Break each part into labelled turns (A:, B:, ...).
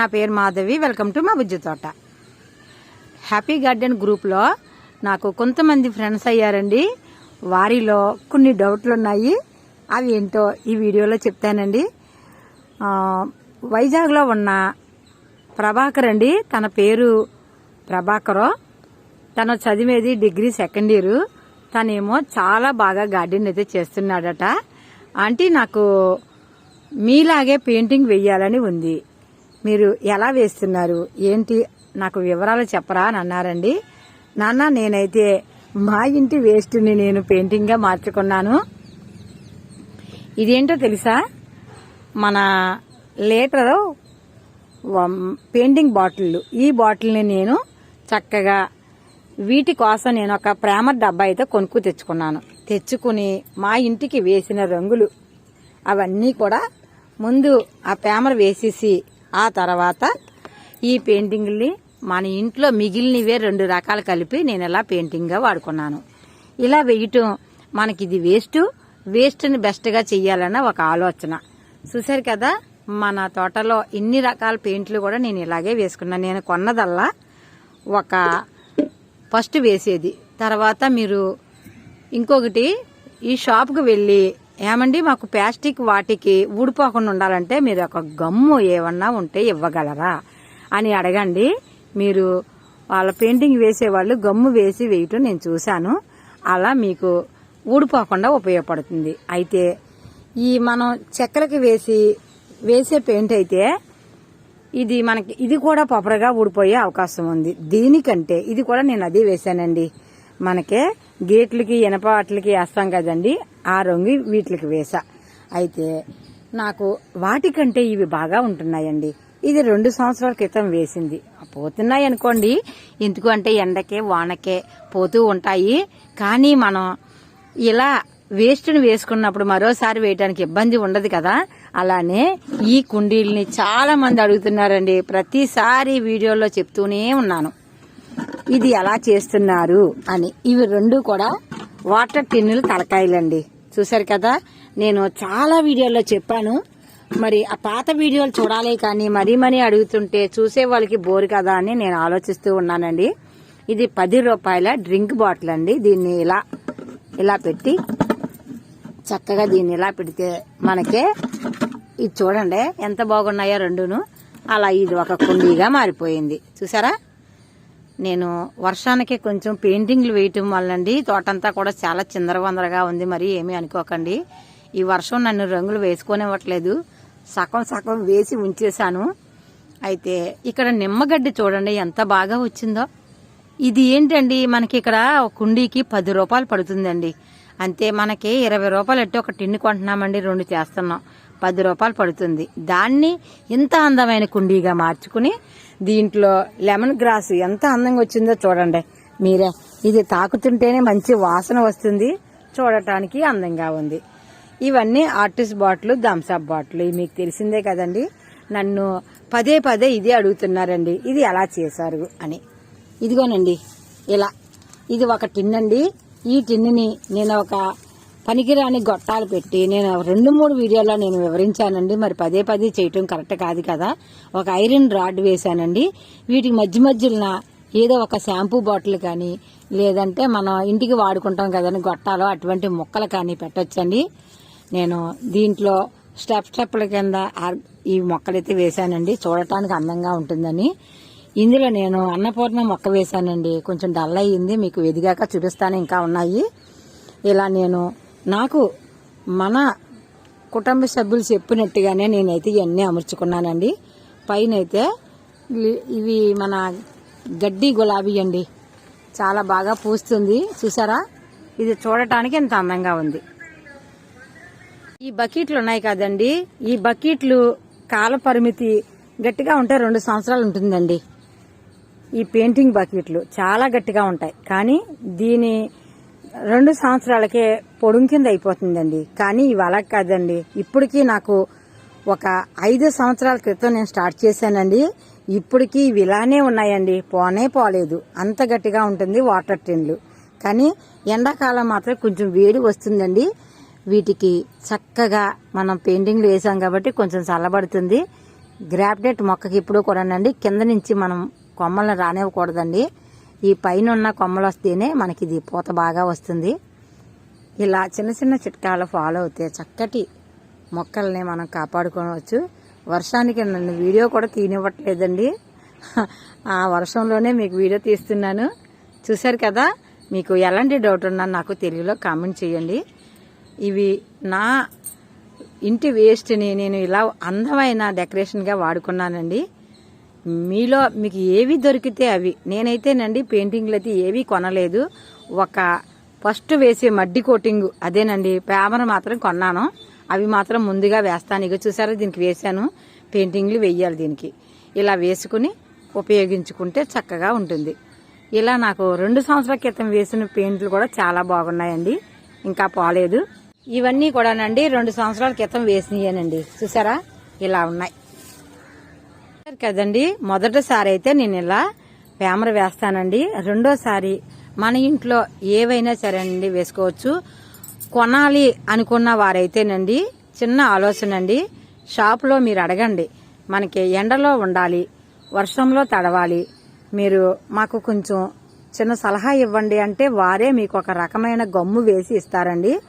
A: నా పేరు Madhavi. Welcome to మా బుజ్జి తోట. హ్యాపీ గార్డెన్ గ్రూప్లో నాకు కొంతమంది ఫ్రెండ్స్ అయ్యారండి. వారిలో కొన్ని డౌట్లు ఉన్నాయి. అవి ఏంటో ఈ వీడియోలో చెప్తానండి. వైజాగ్లో ఉన్న ప్రభాకర్ అండి. తన పేరు ప్రభాకరు. తను చదివేది డిగ్రీ సెకండ్ ఇయర్ తనేమో చాలా బాగా గార్డెన్ అయితే చేస్తున్నాడట. ఆంటీ నాకు మీలాగే పెయింటింగ్ వెయ్యాలని ఉంది. మీరు ఎలా వేస్తున్నారు? ఏంటి? నాకు వివరాలు చెప్పరా అని అన్నారండి. నాన్న నేనైతే మా ఇంటి వేస్ట్ని నేను పెయింటింగ్గా మార్చుకున్నాను. ఇదేంటో తెలుసా? మన లీటరు పెయింటింగ్ బాటిళ్ళు. ఈ బాటిల్ని నేను చక్కగా వీటి కోసం నేను ఒక ప్రేమ డబ్బా అయితే కొనుక్కు తెచ్చుకున్నాను. తెచ్చుకుని మా ఇంటికి వేసిన రంగులు అవన్నీ కూడా ముందు ఆ పేమర్ వేసేసి ఆ తర్వాత ఈ పెయింటింగ్ని మన ఇంట్లో మిగిలినవే రెండు రకాలు కలిపి నేను ఇలా పెయింటింగ్గా వాడుకున్నాను. ఇలా వేయటం మనకి ఇది వేస్ట్ వేస్ట్ని బెస్ట్గా చెయ్యాలన్న ఒక ఆలోచన. చూశారు కదా మన తోటలో ఇన్ని రకాల పెయింట్లు కూడా నేను ఇలాగే వేసుకున్నాను నేను కొన్నదల్లా ఒక ఫస్ట్ వేసేది. తర్వాత మీరు ఇంకొకటి ఈ షాప్కి వెళ్ళి ఏమండి మాకు ప్లాస్టిక్ వాటికి ఊడిపోకుండా ఉండాలంటే మీరు ఒక గమ్ము ఏమన్నా ఉంటే ఇవ్వగలరా అని అడగండి. మీరు వాళ్ళ పెయింటింగ్ వేసేవాళ్ళు గమ్ము వేసి వేయటం నేను చూశాను. అలా మీకు ఊడిపోకుండా ఉపయోగపడుతుంది. అయితే ఈ మనం చెక్కలకి వేసి వేసే పెయింట్ అయితే ఇది మనకి ఇది కూడా పొపరగా ఊడిపోయే అవకాశం ఉంది. దీనికంటే ఇది కూడా నేను అదే వేశానండి. మనకే గేట్లకి ఇనప వేస్తాం కదండి. ఆ రంగు వీటికి వేసా. అయితే నాకు వాటికంటే ఇవి బాగా ఉంటున్నాయండి. ఇది రెండు సంవత్సరాల క్రితం వేసింది. పోతున్నాయి అనుకోండి. ఎందుకు అంటే ఎండకే వానకే పోతూ ఉంటాయి. కానీ మనం ఇలా వేస్ట్ని వేసుకున్నప్పుడు మరోసారి వేయడానికి ఇబ్బంది ఉండదు కదా. అలానే ఈ కుండీల్ని చాలా మంది అడుగుతున్నారండి. ప్రతిసారి వీడియోలో చెప్తూనే ఉన్నాను. ఇది ఎలా చేస్తున్నారు అని. ఇవి రెండు కూడా వాటర్ టిన్నులు తలకాయలండి. చూసారు కదా? నేను చాలా వీడియోల్లో చెప్పాను. మరి ఆ పాత వీడియోలు చూడాలి కానీ మరీ మరీ అడుగుతుంటే చూసే వాళ్ళకి బోరు కదా అని నేను ఆలోచిస్తూ ఉన్నానండి. ఇది పది రూపాయల డ్రింక్ బాటిల్ అండి. దీన్ని ఇలా ఇలా పెట్టి చక్కగా దీన్ని ఇలా పెడితే మనకే ఇది చూడండి ఎంత బాగున్నాయో రెండును. అలా ఇది ఒక కుండీగా మారిపోయింది. చూసారా నేను వర్షానికి కొంచెం పెయింటింగ్లు వేయటం వల్లండి. తోటంతా కూడా చాలా చిందరవందరగా ఉంది. మరి ఏమీ అనుకోకండి. ఈ వర్షం నన్ను రంగులు వేసుకోనివ్వట్లేదు. సగం సగం వేసి ఉంచేశాను. అయితే ఇక్కడ నిమ్మగడ్డి చూడండి ఎంత బాగా వచ్చిందో. ఇది ఏంటండి? మనకి ఇక్కడ కుండీకి పది రూపాయలు పడుతుందండి. అంతే మనకి ఇరవై రూపాయలు ఎట్టి ఒక టిన్ను కొంటున్నామండి. రెండు చేస్తున్నాం. పది రూపాయలు పడుతుంది. దాన్ని ఇంత అందమైన కుండీగా మార్చుకుని దీంట్లో లెమన్ గ్రాస్ ఎంత అందంగా వచ్చిందో చూడండి. మీరే ఇది తాకుతుంటేనే మంచి వాసన వస్తుంది. చూడటానికి అందంగా ఉంది. ఇవన్నీ ఆర్టిస్ట్ బాటిల్ థమ్సప్ బాటిల్. మీకు తెలిసిందే కదండి. నన్ను పదే పదే ఇదే అడుగుతున్నారండి. ఇది ఎలా చేశారు అని. ఇదిగోనండి ఇలా. ఇది ఒక టిన్ అండి ఈ టిన్నుని నేను ఒక పనికిరాని గొట్టాలు పెట్టి నేను రెండు మూడు వీడియోలో నేను వివరించానండి. మరి పదే పదే చేయటం కరెక్ట్ కాదు కదా. ఒక ఐరన్ రాడ్ వేశానండి. వీటికి మధ్య మధ్యన ఏదో ఒక షాంపూ బాటిల్ కానీ లేదంటే మనం ఇంటికి వాడుకుంటాం కదండి గొట్టాలు అటువంటి మొక్కలు కానీ పెట్టొచ్చండి. నేను దీంట్లో స్టెప్ స్టెప్ల కింద ఈ మొక్కలైతే వేశానండి. చూడటానికి అందంగా ఉంటుందని. ఇందులో నేను అన్నపూర్ణ మొక్క వేశానండి. కొంచెం డల్ అయ్యింది. మీకు ఎదిగాక చూపిస్తాను. ఇంకా ఉన్నాయి. ఇలా నేను నాకు మన కుటుంబ సభ్యులు చెప్పినట్టుగానే నేనైతే ఇవన్నీ అమర్చుకున్నానండి. పైన అయితే ఇవి- ఇవి మన గడ్డి గులాబీ అండి. చాలా బాగా పూస్తుంది. చూసారా? ఇది చూడటానికి ఎంత అందంగా ఉంది. ఈ బకెట్లు ఉన్నాయి కదండి. ఈ బకెట్లు కాల పరిమితి గట్టిగా ఉంటే రెండు సంవత్సరాలు ఉంటుందండి. ఈ పెయింటింగ్ బకెట్లు చాలా గట్టిగా ఉంటాయి. కానీ దీని రెండు సంవత్సరాలకే పొడుం కింద అయిపోతుందండి. కానీ ఇవి అలా కాదండి. ఇప్పటికీ నాకు ఒక ఐదు సంవత్సరాల క్రితం నేను స్టార్ట్ చేశానండి. ఇప్పటికీ ఇవి ఇలానే ఉన్నాయండి. పోనే పోలేదు. అంత గట్టిగా ఉంటుంది వాటర్ టిన్లు కానీ ఎండాకాలం మాత్రం కొంచెం వేడి వస్తుందండి. వీటికి చక్కగా మనం పెయింటింగ్లు వేసాం కాబట్టి కొంచెం చల్లబడుతుంది. గ్రాప్డెట్ మొక్కకి ఇప్పుడు కూడానండి. కింద నుంచి మనం కొమ్మలను రానివ్వకూడదండి. ఈ పైన ఉన్న కొమ్మలు వస్తేనే మనకి ఇది పూత బాగా వస్తుంది. ఇలా చిన్న చిన్న చిట్కాలు ఫాలో అవుతే చక్కటి మొక్కల్ని మనం కాపాడుకోవచ్చు. వర్షానికి నన్ను వీడియో కూడా తీనివ్వట్లేదండి. ఆ వర్షంలోనే మీకు వీడియో తీస్తున్నాను. చూశారు కదా మీకు ఎలాంటి డౌట్ ఉన్నా నాకు తెలుగులో కామెంట్ చేయండి. ఇవి నా ఇంటి వేస్ట్ని నేను ఇలా అందమైన డెకరేషన్గా వాడుకున్నానండి. మీలో మీకు ఏవి దొరికితే అవి. నేనైతేనండి పెయింటింగ్లు అయితే ఏవి కొనలేదు. ఒక ఫస్ట్ వేసే మడ్డి కోటింగ్ అదేనండి. పేపర్ మాత్రం కొన్నాను. అవి మాత్రం ముందుగా వేస్తాను. ఇక చూసారా దీనికి వేసాను పెయింటింగ్లు వేయాలి దీనికి. ఇలా వేసుకుని ఉపయోగించుకుంటే చక్కగా ఉంటుంది. ఇలా నాకు రెండు సంవత్సరాల క్రితం వేసిన పెయింట్లు కూడా చాలా బాగున్నాయండి. ఇంకా పోలేదు. ఇవన్నీ కూడానండి రెండు సంవత్సరాల క్రితం వేసినాయేనండి. చూసారా? ఇలా ఉన్నాయి. కదండి. మొదటిసారి అయితే నేను ఇలా పేమర వేస్తానండి. రెండోసారి మన ఇంట్లో ఏవైనా సరే అండి వేసుకోవచ్చు. కొనాలి అనుకున్న వారైతేనండి చిన్న ఆలోచన అండి షాపులో మీరు అడగండి. మనకి ఎండలో ఉండాలి వర్షంలో తడవాలి. మీరు మాకు కొంచెం చిన్న సలహా ఇవ్వండి అంటే వారే మీకు ఒక రకమైన గమ్ము వేసి ఇస్తారండి.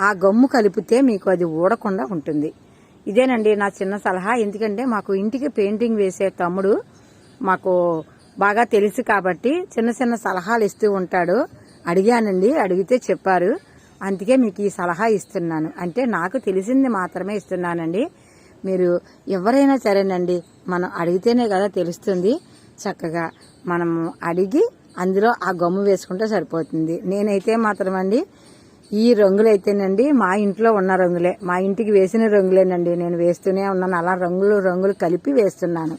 A: ఆ గమ్ము కలిపితే మీకు అది ఊడకుండా ఉంటుంది. ఇదేనండి నా చిన్న సలహా. ఎందుకంటే మాకు ఇంటికి పెయింటింగ్ వేసే తమ్ముడు మాకు బాగా తెలుసు కాబట్టి చిన్న చిన్న సలహాలు ఇస్తూ ఉంటాడు. అడిగానండి అడిగితే చెప్పారు. అందుకే మీకు ఈ సలహా ఇస్తున్నాను. అంటే నాకు తెలిసింది మాత్రమే ఇస్తున్నానండి. మీరు ఎవరైనా సరేనండి మనం అడిగితేనే కదా తెలుస్తుంది. చక్కగా మనము అడిగి అందులో ఆ గమ్ము వేసుకుంటే సరిపోతుంది. నేనైతే మాత్రం అండి ఈ రంగులైతేనండి మా ఇంట్లో ఉన్న రంగులే. మా ఇంటికి వేసిన రంగులేనండి. నేను వేస్తూనే ఉన్నాను. అలా రంగులు రంగులు కలిపి వేస్తున్నాను.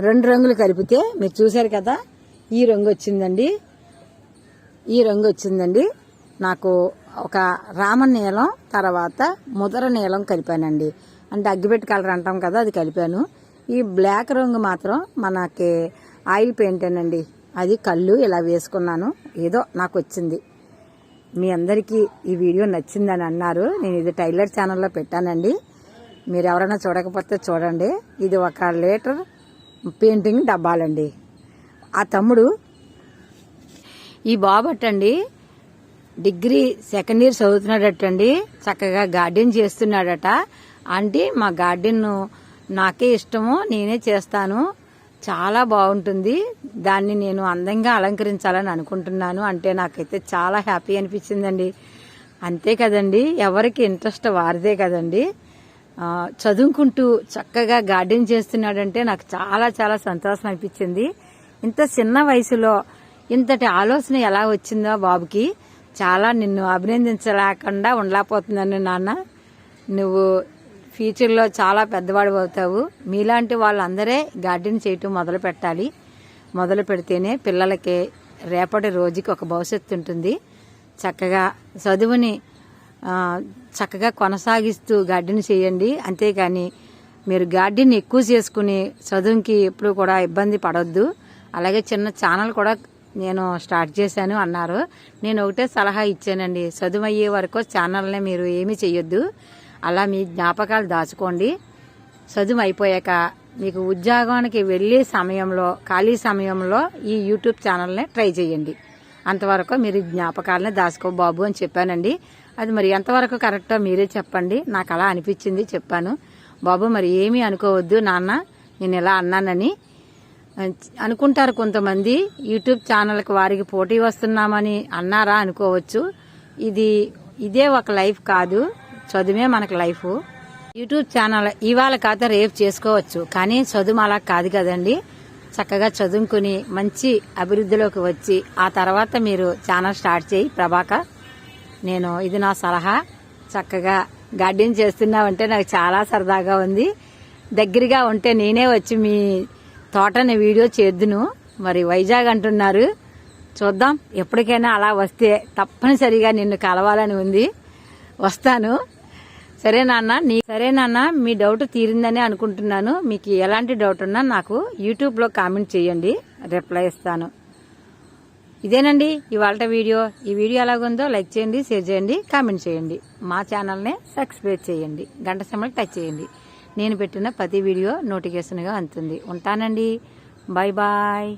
A: రెండు రంగులు కలిపితే మీరు చూశారు కదా ఈ రంగు వచ్చిందండి. ఈ రంగు వచ్చిందండి. నాకు ఒక రామ నీలం తర్వాత ముదర నీలం కలిపానండి. అంటే అగ్గిపెట్టి కలర్ అంటాం కదా అది కలిపాను. ఈ బ్లాక్ రంగు మాత్రం మనకి ఆయిల్ పెయింటేనండి అది కళ్ళు ఇలా వేసుకున్నాను. ఏదో నాకు వచ్చింది. మీ అందరికీ ఈ వీడియో నచ్చిందని అన్నారు. నేను ఇది టైలర్ ఛానల్లో పెట్టానండి. మీరు ఎవరైనా చూడకపోతే చూడండి. ఇది ఒక లీటర్ పెయింటింగ్ డబ్బాలండి. ఆ తమ్ముడు ఈ బాబట్టండి. డిగ్రీ సెకండ్ ఇయర్ చదువుతున్నాడటండి. చక్కగా గార్డెన్ చేస్తున్నాడట. అంటే మా గార్డెన్ నాకే ఇష్టము. నేనే చేస్తాను. చాలా బాగుంటుంది. దాన్ని నేను అందంగా అలంకరించాలని అనుకుంటున్నాను. అంటే నాకైతే చాలా హ్యాపీ అనిపించిందండి. అంతే కదండి. ఎవరికి ఇంట్రెస్ట్ వారిదే కదండి. చదువుకుంటూ చక్కగా గార్డెన్ చేస్తున్నాడంటే నాకు చాలా చాలా సంతోషం అనిపించింది. ఇంత చిన్న వయసులో ఇంతటి ఆలోచన ఎలా వచ్చిందో బాబుకి చాలా నిన్ను అభినందించలేకుండా ఉండలేకపోతున్నాను నాన్న. నువ్వు ఫ్యూచర్లో చాలా పెద్దవాడు అవుతావు. మీలాంటి వాళ్ళందరే గార్డెన్ చేయటం మొదలు పెట్టాలి. మొదలు పెడితేనే పిల్లలకి రేపటి రోజుకి ఒక భవిష్యత్తు ఉంటుంది. చక్కగా చదువుని చక్కగా కొనసాగిస్తూ గార్డెన్ చేయండి. అంతేకాని మీరు గార్డెన్ ఎక్కువ చేసుకుని చదువుకి ఎప్పుడు కూడా ఇబ్బంది పడొద్దు. అలాగే చిన్న ఛానల్ కూడా నేను స్టార్ట్ చేశాను అన్నారు. నేను ఒకటే సలహా ఇచ్చానండి. చదువు అయ్యే వరకు ఛానల్ని మీరు ఏమీ చెయ్యొద్దు. అలా మీ జ్ఞాపకాలు దాచుకోండి. చదువు అయిపోయాక మీకు ఉద్యోగానికి వెళ్ళే సమయంలో ఖాళీ సమయంలో ఈ యూట్యూబ్ ఛానల్ని ట్రై చేయండి. అంతవరకు మీరు జ్ఞాపకాలని దాచుకో బాబు అని చెప్పానండి. అది మరి ఎంతవరకు కరెక్టో మీరే చెప్పండి. నాకు అలా అనిపించింది చెప్పాను. బాబు మరి ఏమీ అనుకోవద్దు నాన్న నేను ఇలా అన్నానని. అనుకుంటారు కొంతమంది యూట్యూబ్ ఛానల్కి వారికి పోటీ వస్తున్నామని అన్నారా అనుకోవచ్చు. ఇది ఇదే ఒక లైఫ్ కాదు. చదువే మనకు లైఫ్. యూట్యూబ్ ఛానల్ ఇవాళ కాక రేపు చేసుకోవచ్చు. కానీ చదువు అలా కాదు కదండి. చక్కగా చదువుకుని మంచి అభివృద్ధిలోకి వచ్చి ఆ తర్వాత మీరు ఛానల్ స్టార్ట్ చేయి. ప్రభాకర్ నేను ఇది నా సలహా. చక్కగా గార్డెన్ చేస్తున్నావంటే నాకు చాలా సరదాగా ఉంది. దగ్గరగా ఉంటే నేనే వచ్చి మీ తోటని వీడియో చేద్దును. మరి వైజాగ్ అంటున్నారు. చూద్దాం. ఎప్పటికైనా అలా వస్తే తప్పనిసరిగా నిన్ను కలవాలని ఉంది. వస్తాను. సరే నాన్న నీ సరే నాన్న మీ డౌట్ తీరిందని అనుకుంటున్నాను. మీకు ఎలాంటి డౌట్ ఉన్నా నాకు యూట్యూబ్లో కామెంట్ చేయండి రిప్లై ఇస్తాను. ఇదేనండి ఇవాళ వీడియో. ఈ వీడియో ఎలాగుందో లైక్ చేయండి షేర్ చేయండి కామెంట్ చేయండి. మా ఛానల్ని సబ్స్క్రైబ్ చేయండి గంట సమయం టచ్ చేయండి. నేను పెట్టిన ప్రతి వీడియో నోటిఫికేషన్గా అందుతుంది. ఉంటానండి. Bye bye.